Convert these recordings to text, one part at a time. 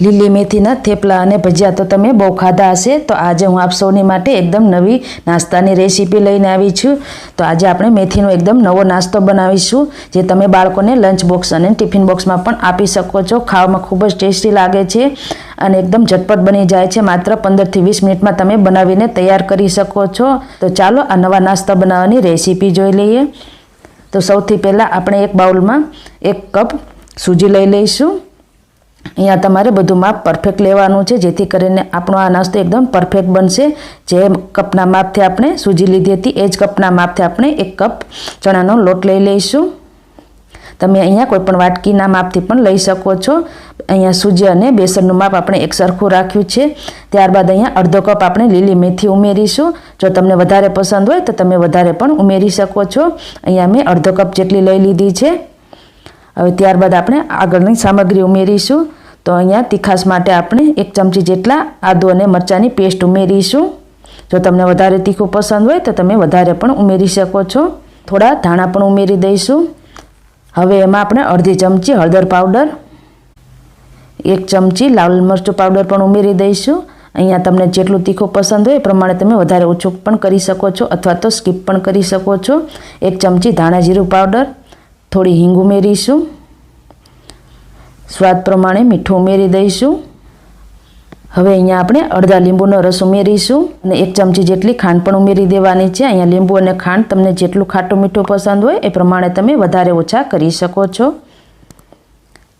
લીલી મેથીના થેપલા અને ભજીયા તો તમે બહુ ખાધા હશે, તો આજે હું આપ સૌની માટે એકદમ નવી નાસ્તાની રેસીપી લઈને આવી છું. તો આજે આપણે મેથીનો એકદમ નવો નાસ્તો બનાવીશું, જે તમે બાળકોને લંચ બોક્સ અને ટિફિન બોક્સમાં પણ આપી શકો છો. ખાવામાં ખૂબ જ ટેસ્ટી લાગે છે અને એકદમ ઝટપટ બની જાય છે. માત્ર પંદરથી વીસ મિનિટમાં તમે બનાવીને તૈયાર કરી શકો છો. તો ચાલો આ નવા નાસ્તા બનાવવાની રેસીપી જોઈ લઈએ. તો સૌથી પહેલાં આપણે એક બાઉલમાં એક કપ સૂજી લઈ લઈશું. અહીંયા તમારે બધું માપ પરફેક્ટ લેવાનું છે, જેથી કરીને આપણો આ નાસ્તો એકદમ પરફેક્ટ બનશે. જે કપના માપથી આપણે સૂજી લીધી હતી, એ જ કપના માપથી આપણે એક કપ ચણાનો લોટ લઈ લઈશું. તમે અહીંયા કોઈપણ વાટકીના માપથી પણ લઈ શકો છો. અહીંયા સૂજી અને બેસનનું માપ આપણે એક સરખું રાખ્યું છે. ત્યારબાદ અહીંયા અડધો કપ આપણે લીલી મેથી ઉમેરીશું. જો તમને વધારે પસંદ હોય, તો તમે વધારે પણ ઉમેરી શકો છો. અહીંયા મેં અડધો કપ જેટલી લઈ લીધી છે. હવે ત્યારબાદ આપણે આગળની સામગ્રી ઉમેરીશું. તો અહીંયા તીખાશ માટે આપણે એક ચમચી જેટલા આદુ અને મરચાંની પેસ્ટ ઉમેરીશું. જો તમને વધારે તીખું પસંદ હોય તો તમે વધારે પણ ઉમેરી શકો છો. થોડા ધાણા પણ ઉમેરી દઈશું. હવે એમાં આપણે અડધી ચમચી હળદર પાવડર, એક ચમચી લાલ મરચું પાવડર પણ ઉમેરી દઈશું. અહીંયા તમને જેટલું તીખું પસંદ હોય એ પ્રમાણે તમે વધારે ઓછું પણ કરી શકો છો અથવા તો સ્કીપ પણ કરી શકો છો. એક ચમચી ધાણા જીરું પાવડર, થોડી હિંગ ઉમેરીશું. સ્વાદ પ્રમાણે મીઠું ઉમેરી દઈશું. હવે અહીંયા આપણે અડધા લીંબુનો રસ ઉમેરીશું અને એક ચમચી જેટલી ખાંડ પણ ઉમેરી દેવાની છે. અહીંયા લીંબુ અને ખાંડ તમને જેટલું ખાટું મીઠું પસંદ હોય એ પ્રમાણે તમે વધારે ઓછા કરી શકો છો.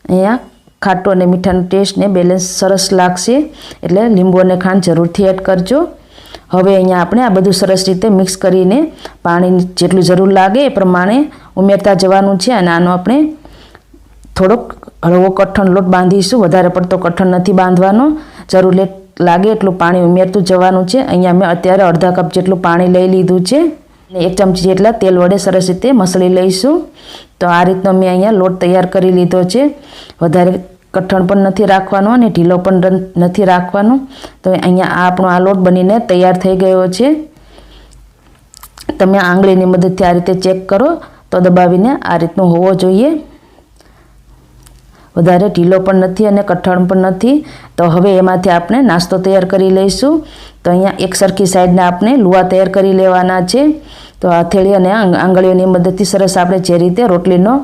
અહીંયા ખાટું અને મીઠાનો ટેસ્ટને બેલેન્સ સરસ લાગશે. એટલે લીંબુ અને ખાંડ જરૂરથી એડ કરજો. હવે અહીંયા આપણે આ બધું સરસ રીતે મિક્સ કરીને પાણી જેટલું જરૂર લાગે એ પ્રમાણે ઉમેરતા જવાનું છે. અને આનો આપણે થોડોક હળવો કઠણ લોટ બાંધીશું, વધારે પડતો કઠણ નથી બાંધવાનો. જરૂર લાગે એટલું પાણી ઉમેરતું જવાનું છે. અહીંયા મેં અત્યારે અડધા કપ જેટલું પાણી લઈ લીધું છે. અને એક ચમચી જેટલા તેલ વડે સરસ રીતે મસળી લઈશું. તો આ રીતનો મેં અહીંયા લોટ તૈયાર કરી લીધો છે. વધારે કઠણ પણ નથી રાખવાનો અને ઢીલો પણ નથી રાખવાનો. તો અહીંયા આ આપણો આ લોટ બનીને તૈયાર થઈ ગયો છે. તમે આંગળીની મદદથી આ રીતે ચેક કરો. તો દબાવીને આ રીતનું હોવો જોઈએ. વધારે ઢીલો પણ નથી અને કઠણ પણ નથી. તો હવે એમાંથી આપણે નાસ્તો તૈયાર કરી લઈશું. તો અહીંયા એક સરખી સાઈડના આપણે લુવા તૈયાર કરી લેવાના છે. તો હથેળી અને આંગળીઓની મદદથી સરસ આપણે જે રીતે રોટલીનો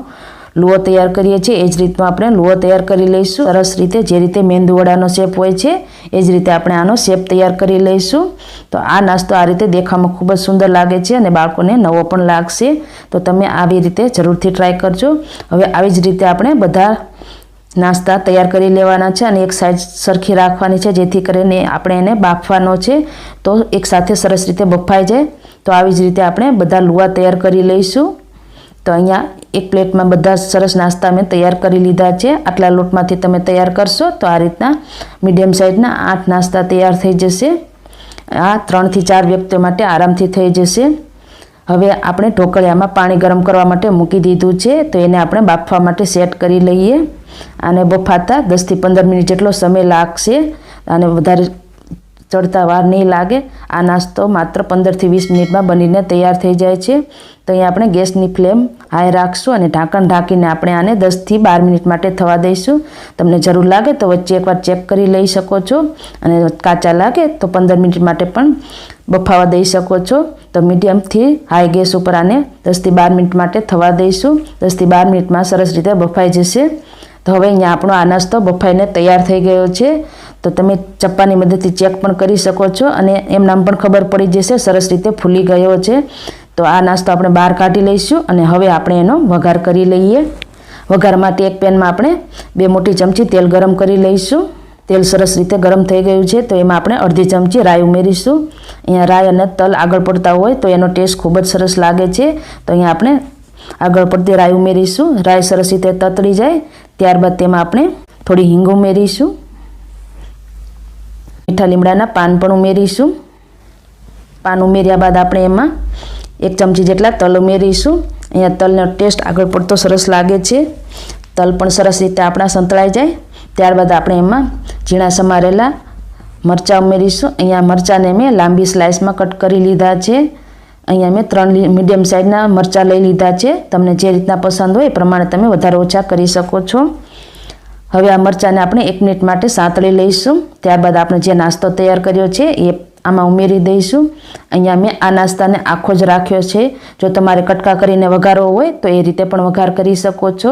લુઓ તૈયાર કરીએ છીએ, એ જ રીતનો આપણે લુઓ તૈયાર કરી લઈશું. સરસ રીતે જે રીતે મેંદુવડાનો શેપ હોય છે, એ જ રીતે આપણે આનો શેપ તૈયાર કરી લઈશું. તો આ નાસ્તો આ રીતે દેખાવામાં ખૂબ જ સુંદર લાગે છે અને બાળકોને નવો પણ લાગશે. તો તમે આવી રીતે જરૂરથી ટ્રાય કરજો. હવે આવી જ રીતે આપણે બધા નાસ્તા તૈયાર કરી લેવાના છે અને એક સાઈડ સરખી રાખવાની છે, જેથી કરીને આપણે એને બાફવાનો છે. તો એકસાથે સરસ રીતે બફાઈ જાય. તો આવી જ રીતે આપણે બધા લુવા તૈયાર કરી લઈશું. તો અહીંયા એક પ્લેટમાં બધા સરસ નાસ્તા મેં તૈયાર કરી લીધા છે. આટલા લોટમાંથી તમે તૈયાર કરશો તો આ રીતના મીડિયમ સાઇઝના આઠ નાસ્તા તૈયાર થઈ જશે. આ ત્રણથી ચાર વ્યક્તિઓ માટે આરામથી થઈ જશે. હવે આપણે ઢોકળિયામાં પાણી ગરમ કરવા માટે મૂકી દીધું છે. તો એને આપણે બાફવા માટે સેટ કરી લઈએ. આને બફાતા દસથી પંદર મિનિટ જેટલો સમય લાગશે અને વધારે ચડતા વાર નહીં લાગે. આ નાસ્તો માત્ર પંદરથી વીસ મિનિટમાં બનીને તૈયાર થઈ જાય છે. તો અહીંયા આપણે ગેસની ફ્લેમ હાઈ રાખશું અને ઢાંકણ ઢાંકીને આપણે આને દસથી બાર મિનિટ માટે થવા દઈશું. તમને જરૂર લાગે તો વચ્ચે એકવાર ચેક કરી લઈ શકો છો. અને કાચા લાગે તો પંદર મિનિટ માટે પણ બફાવા દઈ શકો છો. તો મીડિયમથી હાઈ ગેસ ઉપર આને દસથી બાર મિનિટ માટે થવા દઈશું. દસથી બાર મિનિટમાં સરસ રીતે બફાઈ જશે. તો હવે અહીંયા આપણો આ નાસ્તો બફાઈને તૈયાર થઈ ગયો છે. તો તમે ચપ્પાની મદદથી ચેક પણ કરી શકો છો અને એમ નામ પણ ખબર પડી જશે, સરસ રીતે ફૂલી ગયો છે. તો આ નાસ્તો આપણે બહાર કાઢી લઈશું અને હવે આપણે એનો વઘાર કરી લઈએ. વઘાર માટે એક પેનમાં આપણે બે મોટી ચમચી તેલ ગરમ કરી લઈશું. તેલ સરસ રીતે ગરમ થઈ ગયું છે, તો એમાં આપણે અડધી ચમચી રાઈ ઉમેરીશું. અહીંયા રાઈ અને તલ આગળ પડતા હોય તો એનો ટેસ્ટ ખૂબ જ સરસ લાગે છે. તો અહીંયા આપણે આગળ પડતી રાઈ ઉમેરીશું. રાઈ સરસ રીતે તતળી જાય. ત્યારબાદ તેમાં આપણે થોડી હિંગ ઉમેરીશું. મીઠા લીમડાના પાન પણ ઉમેરીશું. પાન ઉમેર્યા બાદ આપણે એમાં એક ચમચી જેટલા તલ ઉમેરીશું. અહીંયા તલનો ટેસ્ટ આગળ પડતો સરસ લાગે છે. તલ પણ સરસ રીતે આપણા સંતળાઈ જાય. ત્યારબાદ આપણે એમાં ઝીણા સમારેલા મરચાં ઉમેરીશું. અહીંયા મરચાંને મેં લાંબી સ્લાઇસમાં કટ કરી લીધા છે. અહીંયા મેં ત્રણ મીડિયમ સાઇઝના મરચાં લઈ લીધા છે. તમને જે રીતના પસંદ હોય એ પ્રમાણે તમે વધારે ઓછા કરી શકો છો. હવે આ મરચાંને આપણે એક મિનિટ માટે સાંતળી લઈશું. ત્યારબાદ આપણે જે નાસ્તો તૈયાર કર્યો છે એ આમાં ઉમેરી દઈશું. અહીંયા મેં આ નાસ્તાને આખો જ રાખ્યો છે. જો તમારે કટકા કરીને વઘારવો હોય તો એ રીતે પણ વઘાર કરી શકો છો.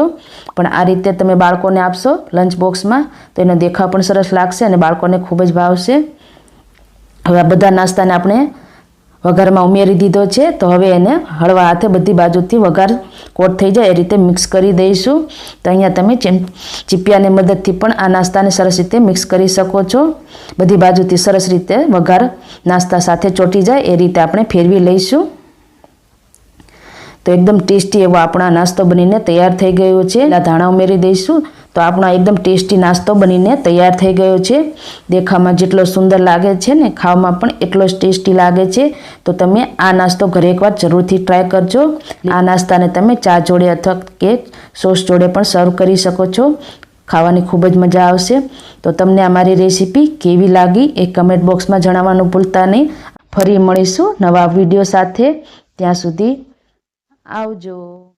પણ આ રીતે તમે બાળકોને આપશો લંચ બોક્સમાં તો એનો દેખાવ પણ સરસ લાગશે અને બાળકોને ખૂબ જ ભાવશે. હવે આ બધા નાસ્તાને આપણે વઘારમાં ઉમેરી દીધો છે, તો હવે એને હળવા હાથે બધી બાજુથી વઘાર કોટ થઈ જાય, એ રીતે મિક્સ કરી દઈશું. તો અહીંયા તમે ચીમ, ચીપિયાની મદદથી પણ આ નાસ્તાને સરસ રીતે મિક્સ કરી શકો છો. બધી બાજુથી સરસ રીતે વઘાર નાસ્તા સાથે ચોંટી જાય, એ રીતે આપણે ફેરવી લઈશું. તો એકદમ ટેસ્ટી એવો આપણા નાસ્તો બનીને તૈયાર થઈ ગયો છે. ધાણા ઉમેરી દઈશું તો આપણો એકદમ ટેસ્ટી નાસ્તો બનીને તૈયાર થઈ ગયો છે. દેખાવમાં જેટલો સુંદર લાગે છે ને, ખાવામાં પણ એટલો જ ટેસ્ટી લાગે છે. તો તમે આ નાસ્તો ઘરે એકવાર જરૂરથી ટ્રાય કરજો. આ નાસ્તાને તમે ચા જોડે અથવા કે સોસ જોડે પણ સર્વ કરી શકો છો. ખાવાની ખૂબ જ મજા આવશે. તો તમને અમારી રેસીપી કેવી લાગી એ કમેન્ટ બોક્સમાં જણાવવાનું ભૂલતા નહીં. ફરી મળીશું નવા વીડિયો સાથે. ત્યાં સુધી આવજો.